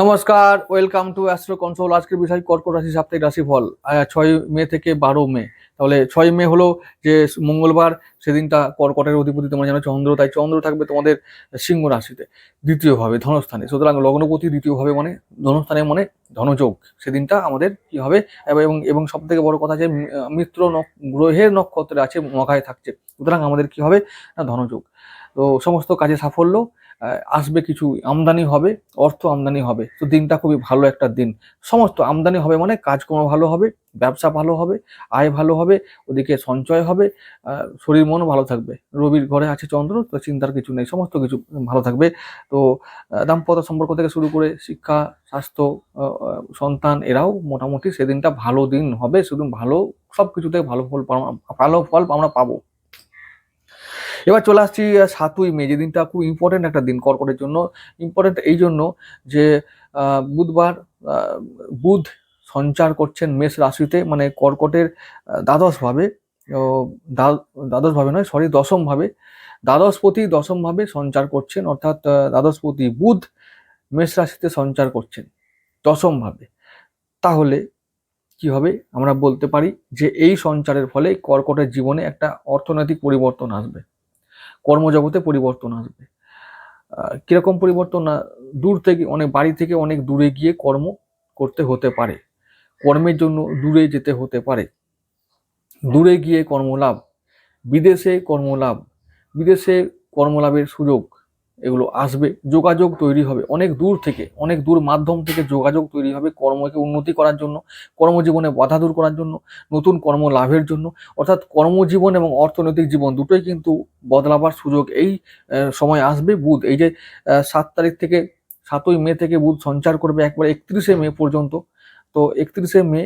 নমস্কার welcome to astro console আজকের বিষয় কর্কট রাশি, সাপ্তাহিক রাশিফল। ছয় মে থেকে বারো মে। তাহলে ছয় মে হলো যে মঙ্গলবার, সেদিনটা কর্কটের অধিপতি তোমার জানো, চন্দ্র। তাই চন্দ্র থাকবে তোমাদের সিংহ রাশিতে, দ্বিতীয়ভাবে ধনস্থানে। সুতরাং লগ্নপতি দ্বিতীয়ভাবে মানে ধনস্থানে মানে ধনযোগ। সেদিনটা আমাদের কি হবে? এবং এবং সব থেকে বড় কথা যে মিত্র গ্রহের নক্ষত্রে আছে মহায় থাকছে। সুতরাং আমাদের কি হবে? না, ধনযোগ। তো সমস্ত কাজে সাফল্য। আসবে কিছু আমদানি হবে, অর্থ আমদানি হবে। তো দিনটা খুবই ভালো একটা দিন। সমস্ত আমদানি হবে মানে কাজকর্ম ভালো হবে, ব্যবসা ভালো হবে, আয় ভালো হবে, ওদিকে সঞ্চয় হবে শরীর মনও ভালো থাকবে। রবির ঘরে আছে চন্দ্র, তো চিন্তার কিছু নেই, সমস্ত কিছু ভালো থাকবে। তো দাম্পত্য সম্পর্ক থেকে শুরু করে শিক্ষা, স্বাস্থ্য সন্তান, এরাও মোটামুটি সেদিনটা ভালো দিন হবে, শুধু ভালো সব কিছুতে ভালো ফল ভালো ফল আমরা পাবো। এবার চলে আসছি সাতই মে, যেদিনটা খুব ইম্পর্টেন্ট একটা দিন কর্কটের জন্য। ইম্পর্টেন্ট এই জন্য যে বুধবার বুধ সঞ্চার করছেন মেষ রাশিতে মানে কর্কটের দ্বাদশভাবে দ্বাদশভাবে নয় সরি দশমভাবে, দ্বাদশপতি দশমভাবে সঞ্চার করছেন, অর্থাৎ দ্বাদশপতি বুধ মেষ রাশিতে সঞ্চার করছেন দশমভাবে। তাহলে কি হবে? আমরা বলতে পারি যে, এই সঞ্চারের ফলে কর্কটের জীবনে একটা অর্থনৈতিক পরিবর্তন আসবে। কর্মজগতে পরিবর্তন আসবে। কীরকম পরিবর্তন? না, দূর থেকে, অনেক বাড়ি থেকে অনেক দূরে গিয়ে কর্ম করতে হতে পারে। কর্মের জন্য দূরে যেতে হতে পারে। দূরে গিয়ে কর্মলাভ, বিদেশে কর্মলাভ, বিদেশে কর্মলাভের সুযোগ এগুলো আসবে, যোগাযোগ তৈরি হবে। অনেক দূর থেকে, অনেক দূর মাধ্যম থেকে যোগাযোগ তৈরি হবে কর্মকে উন্নতি করার জন্য, কর্মজীবনে বাধা দূর করার জন্য, নতুন কর্ম লাভের জন্য। অর্থাৎ কর্মজীবন এবং অর্থনৈতিক জীবন দুটোই কিন্তু বদলাবার সুযোগ এই সময় আসবে বুধ। এই যে সাত তারিখ থেকে সাতই মে থেকে বুধ সঞ্চার করবে একবার একত্রিশে মে পর্যন্ত। তো একত্রিশে মে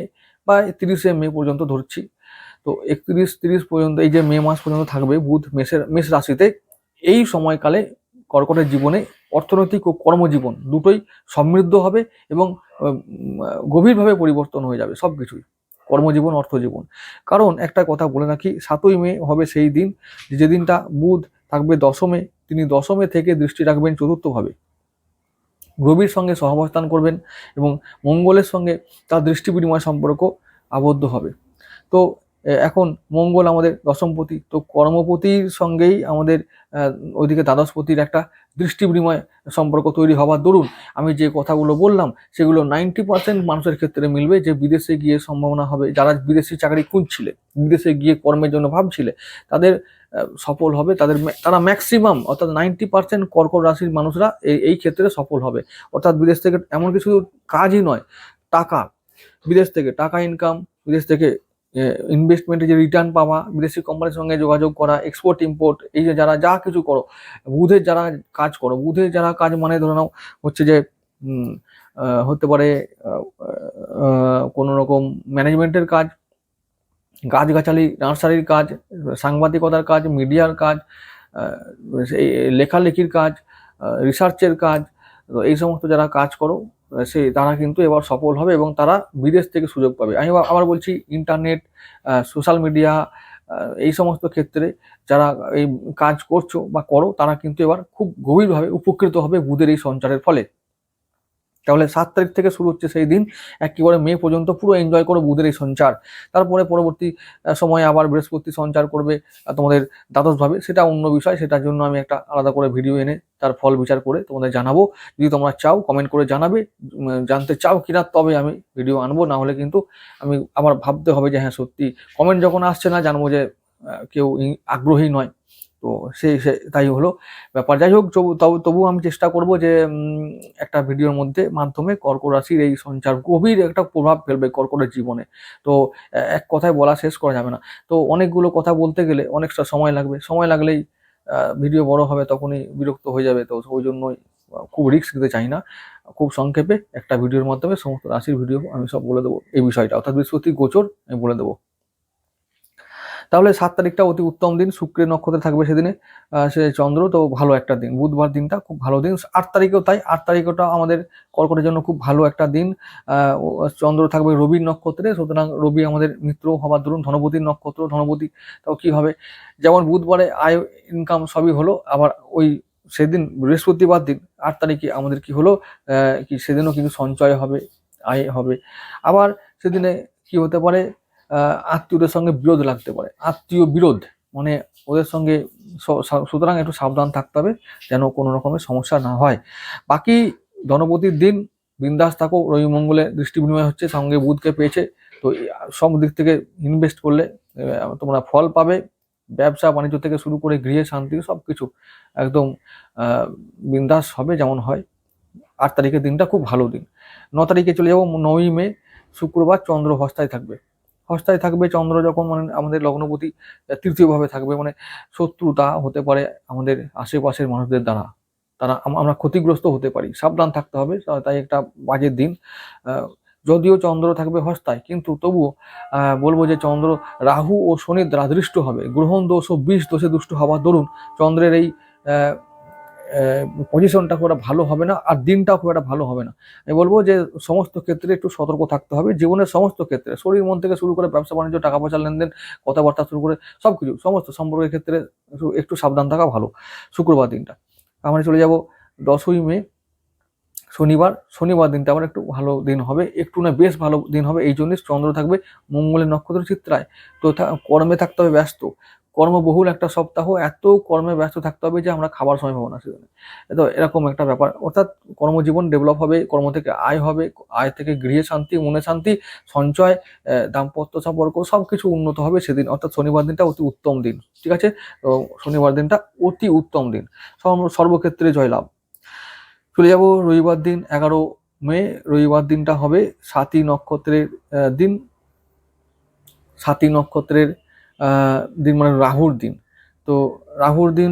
বা তিরিশে মে পর্যন্ত ধরছি। তো একত্রিশ তিরিশ পর্যন্ত, এই যে মে মাস পর্যন্ত থাকবে বুধ, মেষের, মেষ রাশিতে। এই সময়কালে কর্কটের জীবনে অর্থনৈতিক ও কর্মজীবন দুটোই সমৃদ্ধ হবে এবং গভীরভাবে পরিবর্তন হয়ে যাবে সব কিছুই কর্মজীবন, অর্থজীবন। কারণ একটা কথা বলে রাখি, সাতই মে হবে সেই দিন, যে যেদিনটা বুধ থাকবে দশমে, তিনি দশমে থেকে দৃষ্টি রাখবেন চতুর্থভাবে। রবির সঙ্গে সহাবস্থান করবেন এবং মঙ্গলের সঙ্গে তার দৃষ্টি বিনিময় সম্পর্ক আবদ্ধ হবে। তো এখন মঙ্গল আমাদের দশমপতি তো কর্মপতির সঙ্গেই আমাদের ওইদিকে দ্বাদশপতির একটা দৃষ্টি বিনিময় সম্পর্ক তৈরি হওয়ার দরুন আমি যে কথাগুলো বললাম, সেগুলো নাইনটি পার্সেন্ট মানুষের ক্ষেত্রে মিলবে যে বিদেশে গিয়ে সম্ভাবনা হবে। যারা বিদেশি চাকরি খুঁজছিলে, বিদেশে গিয়ে কর্মের জন্য ভাবছিলে, তাদের সফল হবে, তাদের তারা ম্যাক্সিমাম অর্থাৎ নাইনটি পার্সেন্ট কর্কট রাশির মানুষরা এই ক্ষেত্রে সফল হবে। অর্থাৎ বিদেশ থেকে এমন কিছু কাজই নয়, টাকা। বিদেশ থেকে টাকা ইনকাম বিদেশ থেকে ইনভেস্টমেন্টে যে রিটার্ন পাওয়া, বিদেশি কোম্পানির সঙ্গে যোগাযোগ করা এক্সপোর্ট ইম্পোর্ট এই যে যারা, যা কিছু করো, বুধের যারা কাজ করো, বুধের যারা কাজ মানে ধরে নাও হচ্ছে যে হতে পারে কোনো রকম ম্যানেজমেন্টের কাজ, গাছগাছালি, নার্সারির কাজ, সাংবাদিকতার কাজ, মিডিয়ার কাজ লেখালেখির কাজ রিসার্চের কাজ এই সমস্ত যারা কাজ করো সে তারা কিন্তু এবার সফল হবে এবং তারা বিদেশ থেকে সুযোগ পাবে। আমি আবার- বলছি ইন্টারনেট সোশ্যাল মিডিয়া এই সমস্ত ক্ষেত্রে যারা এই কাজ করছ বা করো, তারা কিন্তু এবার খুব গভীরভাবে উপকৃত হবে বুধের এই সঞ্চারের ফলে। তাহলে সাত তারিখ থেকে শুরু হচ্ছে সেই দিন, একেবারে মে পর্যন্ত পুরো এনজয় করো বুধের এই সঞ্চার। তারপরে পরবর্তী সময়ে আবার বৃহস্পতি সঞ্চার করবে তোমাদের দ্বাদশভাবে সেটা অন্য বিষয়, সেটার জন্য আমি একটা আলাদা করে ভিডিও এনে তার ফল বিচার করে তোমাদের জানাব। যদি তোমরা চাও কমেন্ট করে জানাবে। জানতে চাও কিনা, তবে আমি ভিডিও আনব। না হলে কিন্তু আমি আবার ভাবতে হবে যে হ্যাঁ সত্যি। কমেন্ট যখন আসছে না, জানব যে কেউ আগ্রহী নয়। তো সেই তাই হলো ব্যাপার। যাই হোক, তবু তবু আমি চেষ্টা করব যে একটা ভিডিওর মধ্যে মাধ্যমে কর্কট রাশির এই সঞ্চার, গভীর একটা প্রভাব ফেলবে কর্কটের জীবনে। তো এক কথায় বলা শেষ করা যাবে না। তো অনেকগুলো কথা বলতে গেলে অনেকটা সময় লাগবে। সময় লাগলেই ভিডিও বড় হবে, তখনই বিরক্ত হয়ে যাবে। তো ওই জন্যই খুব রিস্ক নিতে চাই না। খুব সংক্ষেপে একটা ভিডিওর মাধ্যমে সমস্ত রাশির ভিডিও আমি সব বলে দেবো। এই বিষয়টা, অর্থাৎ বৃহস্পতি গোচর আমি বলে দেবো। তাহলে সাত তারিখটা অতি উত্তম দিন, শুক্রের নক্ষত্রে থাকবে সেদিনে সে চন্দ্র, তো ভালো একটা দিন। বুধবার দিনটা খুব ভালো দিন। আট তারিখেও তাই, আট তারিখটা আমাদের কর্কটের জন্য খুব ভালো একটা দিন। চন্দ্র থাকবে রবির নক্ষত্রে, সুতরাং রবি আমাদের মিত্র হবার ধরুন ধনপতির নক্ষত্র, ধনপতি তাও কি হবে? যেমন বুধবারে আয় ইনকাম সবই হলো, আবার ওই সেদিন বৃহস্পতিবার দিন, আট তারিখে আমাদের কি হলো? কি সেদিনও কিন্তু সঞ্চয় হবে, আয় হবে। আবার সেদিনে কি হতে পারে? আত্মীয়দের সঙ্গে বিরোধ লাগতে পারে। আত্মীয় বিরোধ মানে ওদের সঙ্গে সুতরাং একটু সাবধান থাকতে হবে যেন কোনো রকমের সমস্যা না হয়। বাকি ধনপতির দিন বিন্দাস থাকো, রবি মঙ্গলে দৃষ্টি বিনিময় হচ্ছে, সঙ্গে বুধকে পেয়েছে, তো সব দিক থেকে ইনভেস্ট করলে তোমরা ফল পাবে। ব্যবসা, বাণিজ্য থেকে শুরু করে গৃহে শান্তি সব কিছু একদম বিন্দাস হবে যেমন হয়। আট তারিখের দিনটা খুব ভালো দিন। ন তারিখে চলে যাব নয়ই মে, শুক্রবার চন্দ্র হস্তায় থাকবে। হস্তায় থাকবে, চন্দ্র যখন মানে আমাদের লগ্নপতি তৃতীয়ভাবে থাকবে মানে শত্রুতা হতে পারে আমাদের আশেপাশের মানুষদের দ্বারা। তারা আমরা ক্ষতিগ্রস্ত হতে পারি। সাবধান থাকতে হবে তাই একটা বাজের দিন। যদিও চন্দ্র থাকবে হস্তায় কিন্তু তবুও বলব যে চন্দ্র রাহু ও শনির দ্বারা দৃষ্ট হবে। গ্রহণ দোষ ও বিষ দোষে দুষ্ট হওয়ার দরুন চন্দ্রের এই পজিশনটা খুব একটা ভালো হবে না আর দিনটাও খুব একটা ভালো হবে না। আমি বলব যে সমস্ত ক্ষেত্রে একটু সতর্ক থাকতে হবে, জীবনের সমস্ত ক্ষেত্রে। শরীর, মন থেকে শুরু করে ব্যবসা, বাণিজ্য টাকা পয়সা লেনদেন, কথাবার্তা শুরু করে সব কিছু সমস্ত সম্পর্কের ক্ষেত্রে একটু সাবধান থাকা ভালো। শুক্রবার দিনটা। আমরা চলে যাব দশই মে, শনিবার। শনিবার দিনটা আবার একটু ভালো দিন হবে, একটু না বেশ ভালো দিন হবে, এই জন্যই চন্দ্র থাকবে মঙ্গলের নক্ষত্র চিত্রায়। তো কর্মে থাকতে হবে, ব্যস্ত। কর্মবহুল একটা সপ্তাহ, এত কর্মে ব্যস্ত থাকতে হবে যে আমরা খাবার সময় পাবো না সেখানে। তো এরকম একটা ব্যাপার। অর্থাৎ কর্মজীবন ডেভেলপ হবে, কর্ম থেকে আয় হবে, আয় থেকে গৃহে শান্তি, মনে শান্তি, সঞ্চয় দাম্পত্য সম্পর্ক সব কিছু উন্নত হবে সেদিন। অর্থাৎ শনিবার দিনটা অতি উত্তম দিন, ঠিক আছে? তো শনিবার দিনটা অতি উত্তম দিন। সর্বক্ষেত্রে জয়লাভ চলে যাব রবিবার দিন, এগারো মে। রবিবার দিনটা হবে সাতই নক্ষত্রের দিন। সাতই নক্ষত্রের দিন মানে রাহুর দিন। তো রাহুর দিন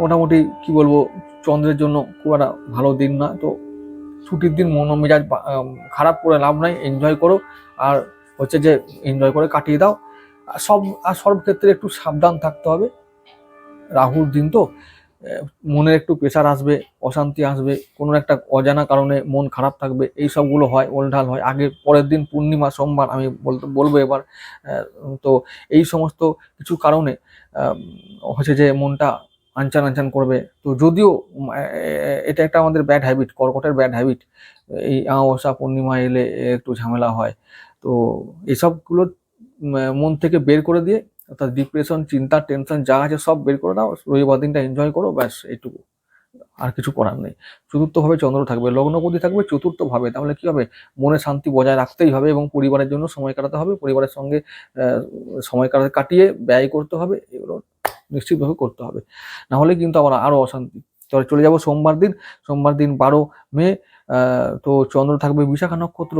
মোটামুটি কি বলব, চন্দ্রের জন্য খুব একটা ভালো দিন না। তো ছুটির দিন মন মেজাজ খারাপ করে লাভ নাই এনজয় করো। আর হচ্ছে যে এনজয় করে কাটিয়ে দাও। সব আর সব ক্ষেত্রে একটু সাবধান থাকতে হবে। রাহুর দিন তো। মনে একটু প্রেশার আসবে, অশান্তি আসবে, কোনো একটা অজানা কারণে মন খারাপ থাকবে, এই সবগুলো হয়, ওলঢাল হয়। আগে পরের দিন পূর্ণিমা, সোমবার আমি বলতে বলব এবার তো এই সমস্ত কিছু কারণে হচ্ছে যে মনটা আনচান আনচান করবে। তো যদিও এটা একটা আমাদের ব্যাড হ্যাবিট কর্কটের ব্যাড হ্যাবিট এই অমাবস্যা, পূর্ণিমা এলে একটু ঝামেলা হয়। তো এসবগুলো মন থেকে বের করে দিয়ে অর্থাৎ ডিপ্রেশন চিন্তা টেনশন যা আছে সব বের করে দাও রবিবার দিনটা এনজয় করো, ব্যাস, এইটুকু। আর কিছু করার নেই। চতুর্থভাবে চন্দ্র থাকবে, লগ্নপতি থাকবে চতুর্থভাবে, তাহলে কি হবে? মনে শান্তি বজায় রাখতেই হবে এবং পরিবারের জন্য সময় কাটাতে হবে, পরিবারের সঙ্গে সময় কাটাতে কাটিয়ে ব্যয় করতে হবে, এগুলো নিশ্চিতভাবে করতে হবে। না হলে কিন্তু আবার আরও অশান্তি। চলে চলে যাব সোমবার দিন সোমবার দিন বারো মে তো চন্দ্র থাকবে বিশাখা নক্ষত্র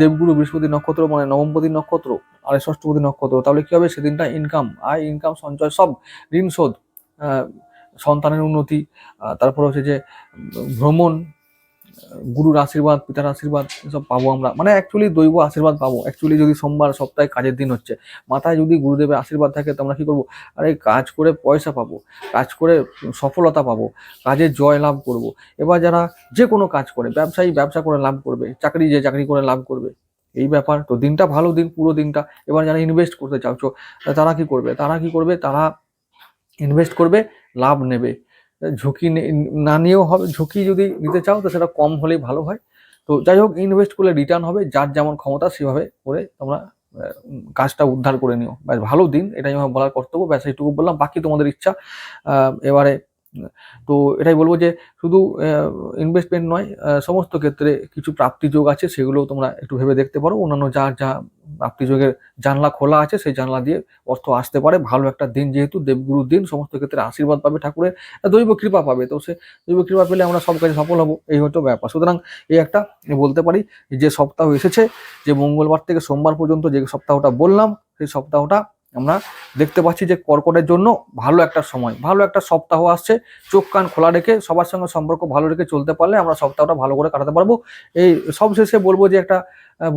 দেবগুরু বৃহস্পতি নক্ষত্র মানে নবমপতি নক্ষত্র, আর ষষ্ঠপতি নক্ষত্র। তাহলে কি হবে? সেদিনটা ইনকাম আয় ইনকাম সঞ্চয়, সব ঋণ শোধ সন্তানের উন্নতি তারপর হচ্ছে যে ভ্রমণ গুরুর আশীর্বাদ, পিতার আশীর্বাদ, এসব পাবো আমরা। মানে অ্যাকচুয়ালি দৈব আশীর্বাদ পাবো। অ্যাকচুয়ালি যদি সোমবার সপ্তাহে কাজের দিন হচ্ছে, মাথায় যদি গুরুদেবের আশীর্বাদ থাকে, তো আমরা কি করব? আরে কাজ করে পয়সা পাবো, কাজ করে সফলতা পাবো, কাজে জয় লাভ করব। এবার যারা যে কোনো কাজ করে, ব্যবসায়ী ব্যবসা করে লাভ করবে, চাকরি যে চাকরি করে লাভ করবে, এই ব্যাপার। তো দিনটা ভালো দিন, পুরো দিনটা। এবার যারা ইনভেস্ট করতে চাচ্ছ তারা কি করবে? তারা কি করবে? তারা ইনভেস্ট করবে, লাভ নেবে। ঝুঁকি নে- নিয়েও হবে, ঝুঁকি যদি নিতে চাও তো সেটা কম হলেই ভালো হয়। তো যাই হোক ইনভেস্ট করলে রিটার্ন হবে, যার যেমন ক্ষমতা সেভাবে করে তোমরা কাজটা উদ্ধার করে নিও। ব্যাস, ভালো দিন, এটাই আমার বলার কর্তব্য। ব্যাস, এইটুকু বললাম। বাকি তোমাদের ইচ্ছা এবারে তো এটাই বলব যে শুধু ইনভেস্টমেন্ট নয় সমস্ত ক্ষেত্রে কিছু প্রাপ্তি যোগ আছে সেগুলো তোমরা একটু ভেবে দেখতে পারো। অন্যান্য যা যা প্রাপ্তি যোগের জানলা খোলা আছে, সেই জানলা দিয়ে অর্থ আসতে পারে। ভালো একটা দিন যেহেতু, দেবগুরুর দিন, সমস্ত ক্ষেত্রে আশীর্বাদ পাবে ঠাকুরের দৈব কৃপা পাবে। তো সে দৈব কৃপা পেলে আমরা সব কাজে সফল হব, এই হয়তো ব্যাপার। সুতরাং এই একটা বলতে পারি যে সপ্তাহ এসেছে, যে মঙ্গলবার থেকে সোমবার পর্যন্ত যে সপ্তাহটা বললাম, সেই সপ্তাহটা আমরা দেখতে পাচ্ছি যে কর্কটের জন্য ভালো একটা সময়, ভালো একটা সপ্তাহ আসছে। চোখ কান খোলা রেখে সবার সঙ্গে সম্পর্ক ভালো রেখে চলতে পারলে আমরা সপ্তাহটা ভালো করে কাটাতে পারব। এই সব শেষে বলব যে একটা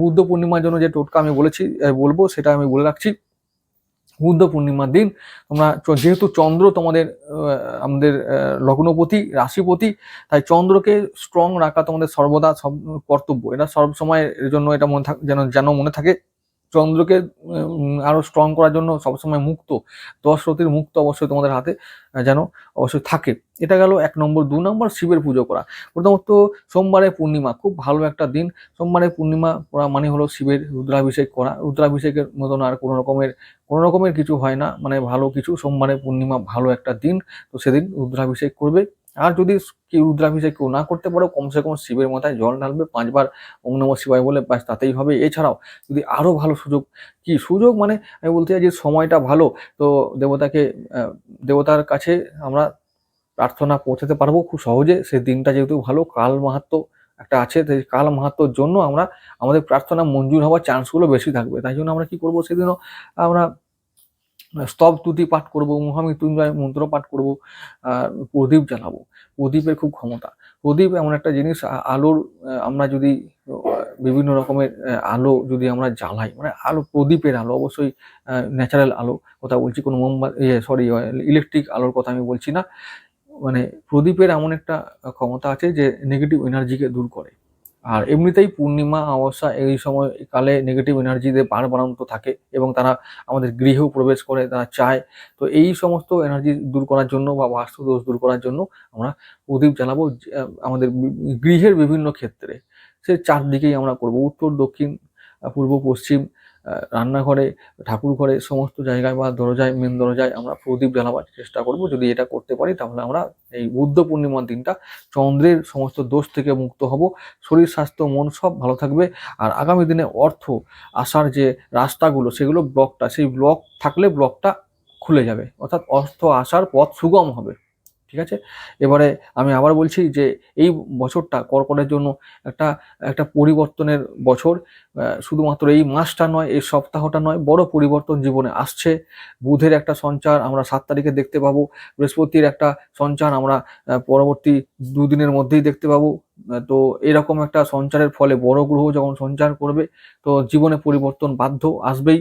বুদ্ধ পূর্ণিমার জন্য যে টোটকা আমি বলেছি বলব সেটা আমি বলে রাখছি। বুদ্ধ পূর্ণিমার দিন তোমরা যেহেতু চন্দ্র তোমাদের আমাদের লগ্নপতি, রাশিপতি, তাই চন্দ্রকে স্ট্রং রাখা তোমাদের সর্বদা সব কর্তব্য। এটা সব সময়ের জন্য এটা মনে থাক, যেন যেন মনে থাকে। চন্দ্রকে উম, আরও স্ট্রং করার জন্য সবসময় মুক্ত। দশ রতির মুক্ত অবশ্যই তোমাদের হাতে যেন অবশ্যই থাকে। এটা গেল এক নম্বর দু নম্বর শিবের পুজো করা। প্রথমত সোমবারে পূর্ণিমা খুব ভালো একটা দিন। সোমবারে পূর্ণিমা করা মানে হলো শিবের রুদ্রাভিষেক করা। রুদ্রাভিষেকের মতন আর কোনো রকমের কোনো রকমের কিছু হয় না। মানে ভালো কিছু সোমবারে পূর্ণিমা ভালো একটা দিন। তো সেদিন রুদ্রাভিষেক করবে। আর যদি রুদ্রাভিষেক কেউ না করতে পারো, কমসে কম শিবের মাথায় জল ঢালবে, পাঁচবার ওম নমঃ শিবায় বলে ব্যাস, তাতেই হবে। এছাড়াও যদি আরও ভালো সুযোগ, কি সুযোগ? মানে আমি বলতে চাই যে সময়টা ভালো, তো দেবতাকে দেবতার কাছে আমরা প্রার্থনা পৌঁছাতে পারব খুব সহজে। সেই দিনটা যেহেতু ভালো, কাল মাহাত্ম একটা আছে কাল মাহাত্মর জন্য আমরা, আমাদের প্রার্থনা মঞ্জুর হওয়ার চান্সগুলো বেশি থাকবে। তাই জন্য আমরা কি করব? সেদিনও আমরা স্তব তুতি পাঠ করব, মহামৃত্যুঞ্জয় মন্ত্র পাঠ করব প্রদীপ জ্বালাবো। প্রদীপের খুব ক্ষমতা। প্রদীপ এমন একটা জিনিস আলোর আমরা যদি বিভিন্ন রকমের আলো যদি আমরা জ্বালাই মানে আলো, প্রদীপের আলো, অবশ্যই ন্যাচারাল আলো, কথা বলছি, কোনো মোমবাতি সরি ইলেকট্রিক আলোর কথা আমি বলছি না। মানে প্রদীপের এমন একটা ক্ষমতা আছে যে নেগেটিভ এনার্জিকে দূর করে। আর এমনিতেই পূর্ণিমা, অমাবস্যা এই সময় কালে নেগেটিভ এনার্জিতে বার বারান্ত থাকে এবং তারা আমাদের গৃহেও প্রবেশ করে, তারা চায়। তো এই সমস্ত এনার্জি দূর করার জন্য বা বাস্তু দোষ দূর করার জন্য আমরা প্রদীপ জ্বালাবো আমাদের গৃহের বিভিন্ন ক্ষেত্রে। সে চারদিকেই আমরা করব। উত্তর, দক্ষিণ পূর্ব, পশ্চিম রান্নাঘরে ঠাকুর ঘরে সমস্ত জায়গায় বা দরজায় মেন দরজায় আমরা প্রদীপ জ্বালাবার চেষ্টা করব। যদি এটা করতে পারি তাহলে আমরা এই বুদ্ধ পূর্ণিমার দিনটা চন্দ্রের সমস্ত দোষ থেকে মুক্ত হব। শরীর, স্বাস্থ্য, মন সব ভালো থাকবে। আর আগামী দিনে অর্থ আসার যে রাস্তাগুলো, সেগুলো ব্লকটা সেই ব্লক থাকলে ব্লকটা খুলে যাবে। অর্থাৎ অর্থ আসার পথ সুগম হবে। ঠিক আছে? এবারে আমি আবার বলছি যে এই বছরটা কর্কটের জন্য একটা একটা পরিবর্তনের বছর শুধুমাত্র এই মাসটা নয়, এই সপ্তাহটা নয়, বড় পরিবর্তন জীবনে আসছে। বুধের একটা সঞ্চার আমরা সাত তারিখে দেখতে পাবো, বৃহস্পতির একটা সঞ্চার আমরা পরবর্তী দুদিনের মধ্যেই দেখতে পাবো। তো এরকম একটা সঞ্চারের ফলে বড় গ্রহ যখন সঞ্চার করবে, তো জীবনে পরিবর্তন বাধ্য আসবেই।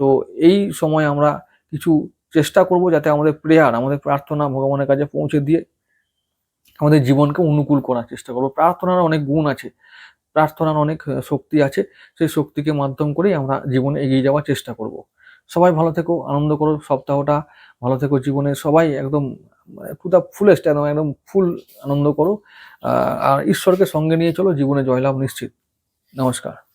তো এই সময় আমরা কিছু চেষ্টা করব যাতে আমাদের প্রেয়ার আমাদের প্রার্থনা ভগবানের কাছে পৌঁছে দিয়ে আমাদের জীবনকে অনুকূল করার চেষ্টা করব। প্রার্থনার অনেক গুণ আছে, প্রার্থনার অনেক শক্তি আছে, সেই শক্তিকে মাধ্যম করেই আমরা জীবনে এগিয়ে যাওয়ার চেষ্টা করব। সবাই ভালো থেকো, আনন্দ করো, সপ্তাহটা ভালো থেকো জীবনে, সবাই একদম পুরো ফুলেস্ট একদম একদম ফুল আনন্দ করো। আর ঈশ্বরকে সঙ্গে নিয়ে চলো, জীবনে জয়লাভ নিশ্চিত। নমস্কার।